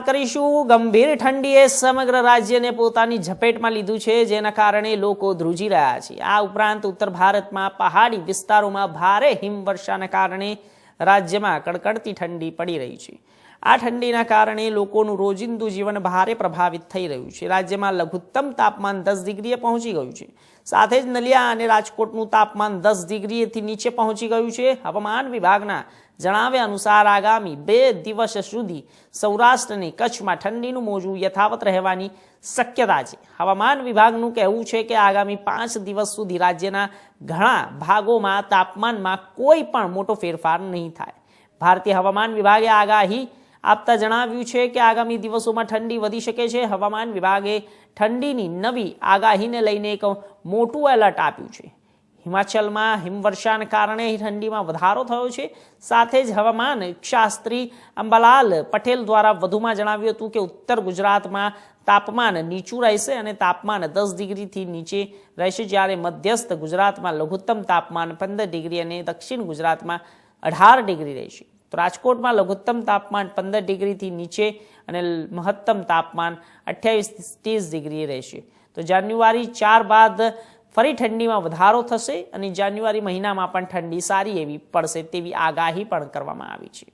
વાત કરીશું. ગંભીર ઠંડીએ સમગ્ર રાજ્યને પોતાની ઝપેટમાં લીધું છે, જેના કારણે લોકો ધ્રુજી રહ્યા છે. આ ઉપરાંત ઉત્તર ભારતમાં પહાડી વિસ્તારોમાં ભારે હિમવર્ષાના કારણે રાજ્યમાં કડકડતી ઠંડી પડી રહી છે. આ ઠંડીના કારણે લોકોનું રોજિંદુ જીવન ભારે પ્રભાવિત થઈ રહ્યું છે. રાજ્યમાં લઘુત્તમ તાપમાન દસ ડિગ્રીએ પહોંચી ગયું છે. સાથે જ નલિયા અને રાજકોટનું તાપમાન દસ ડિગ્રીએથી નીચે પહોંચી ગયું છે. હવામાન વિભાગના જણાવ્યા અનુસાર આગામી બે દિવસ સુધી સૌરાષ્ટ્ર કચ્છમાં ઠંડીનું મોજું યથાવત રહેવાની શક્યતા છે. હવામાન વિભાગનું કહેવું છે કે આગામી પાંચ દિવસ સુધી રાજ્યના ઘણા ભાગોમાં તાપમાનમાં કોઈ પણ મોટો ફેરફાર નહીં થાય. ભારતીય હવામાન વિભાગે આગાહી આપતા જણાવ્યું છે કે આગામી દિવસોમાં ઠંડી વધી શકે છે. હવામાન વિભાગે ઠંડીની નવી આગાહીને લઈને એક મોટું એલર્ટ આપ્યું છે. હિમાચલમાં હિમવર્ષાને કારણે ઠંડીમાં વધારો થયો છે. સાથે જ હવામાન શાસ્ત્રી અંબાલાલ પટેલ દ્વારા વધુમાં જણાવ્યું હતું કે ઉત્તર ગુજરાતમાં તાપમાન નીચું રહેશે અને તાપમાન દસ ડિગ્રીથી નીચે રહેશે. જ્યારે મધ્યસ્થ ગુજરાતમાં લઘુત્તમ તાપમાન પંદર ડિગ્રી અને દક્ષિણ ગુજરાતમાં અઢાર ડિગ્રી રહેશે. તો રાજકોટમાં લઘુત્તમ તાપમાન પંદર ડિગ્રીથી નીચે અને મહત્તમ તાપમાન અઠ્યાવીસ ત્રીસ ડિગ્રી રહેશે. તો જાન્યુઆરી ચાર બાદ ફરી ઠંડીમાં વધારો થશે અને જાન્યુઆરી મહિનામાં પણ ઠંડી સારી એવી પડશે તેવી આગાહી પણ કરવામાં આવી છે.